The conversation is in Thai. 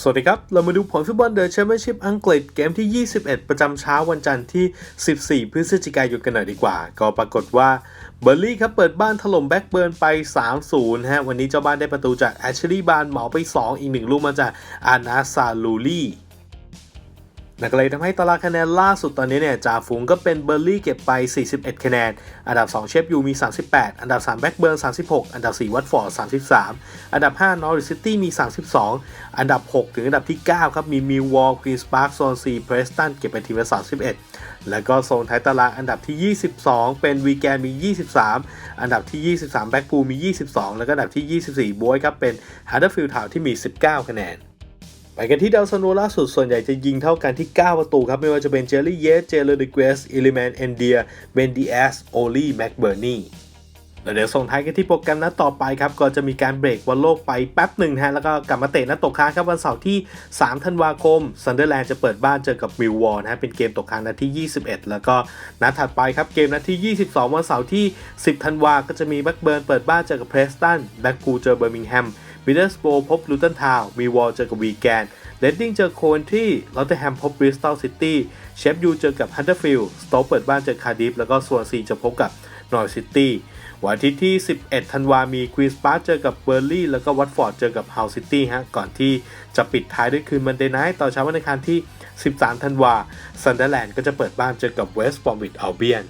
สวัสดีครับ เรามาดูผลฟุตบอลเดอะแชมเปี้ยนชิพอังกฤษเกมที่ 21 ประจำเช้าวันจันทร์ที่ 14 พฤศจิกายนกันหน่อยดีกว่า ก็ปรากฏว่าเบอร์ลี่ครับเปิดบ้านถล่มแบ็กเบิร์นไป 3-0 ฮะ วันนี้เจ้าบ้านได้ประตูจากแอชลีย์บานเหมาไป 2 อีกหนึ่งลูกมาจากอานาซาลูลี่ นั่นก็เลยทำให้ตารางคะแนนล่าสุดตอนนี้เนี่ยจ่าฝูงก็เป็นเบอร์ลี่เก็บไป 41 คะแนน อันดับ 2 เชฟยูมี 38 อันดับ 3 แบ็กเบิร์น 36 อันดับ 4 วัตฟอร์ด 33 อันดับ 5 นอริสซิตี้มี 32 อันดับ 6 ถึงอันดับที่ 9 ครับ มีมิลวอลควีนสปาร์คโซนซีเพรสตันเก็บไปทีมละ31 แล้วก็โซนท้ายตารางอันดับที่ 22 เป็นวีแกนมี 23 อันดับที่ 23 แบ็กพูมี 22 แล้วก็อันดับที่ 24บวยครับเป็นฮัตเตอร์ฟิลด์ทาวที่มี 19 คะแนน ไปกันที่ดาวซันโวล่าสุดส่วนใหญ่จะยิงเท่ากันที่ 9 ประตูครับ ไม่ว่าจะเป็นเจอรี่เยส เจเลอร์ดิเกสอิลิแมนเอนเดีย เบนดีแอส โอลี่แม็กเบอร์นีแล้วเดี๋ยวส่งท้ายกันที่โปรแกรมนัดต่อไปครับ ก็จะมีการเบรกบอลโลกไปแป๊บหนึ่งฮะ แล้วก็กลับมาเตะนัดตกค้างครับวันเสาร์ที่ 3 ธันวาคมซันเดอร์แลนด์จะเปิดบ้านเจอกับมิลวอลนะฮะเป็นเกมตกค้างนัดที่ 21 แล้วก็นัดถัดไปครับเกมนัดที่ 22 วันเสาร์ที่ 10 ธันวาก็จะมีแบ็กเบิร์นเปิดบ้านเจอกับเพรสตันแบ็กพูเจอเบอร์มิงแฮม มิดเดิลสโบพบลูตันทาวมีวอลเจอกับวีแกนเรดดิ้งเจอโคนที่ลอตเทแฮมพบบริสตัลซิตี้เชฟยูเจอกับฮันเตอร์ฟิลด์สโตเปิดบ้านเจอคาร์ดิฟแล้วก็ส่วนซีจะพบกับนอร์ซิตี้วันอาทิตย์ที่ 11 ธันวามีควีนสปาร์เจอกับเบอร์ลี่แล้วก็วัตฟอร์ดเจอกับเฮาซิตี้ฮะก่อนที่จะปิดท้ายด้วยคืนมันเดย์ไนท์ต่อเช้าวันอังคารที่ 13 ธันวาซันเดอร์แลนด์ก็จะเปิดบ้านเจอกับเวสต์บอมวิดอัลเบียน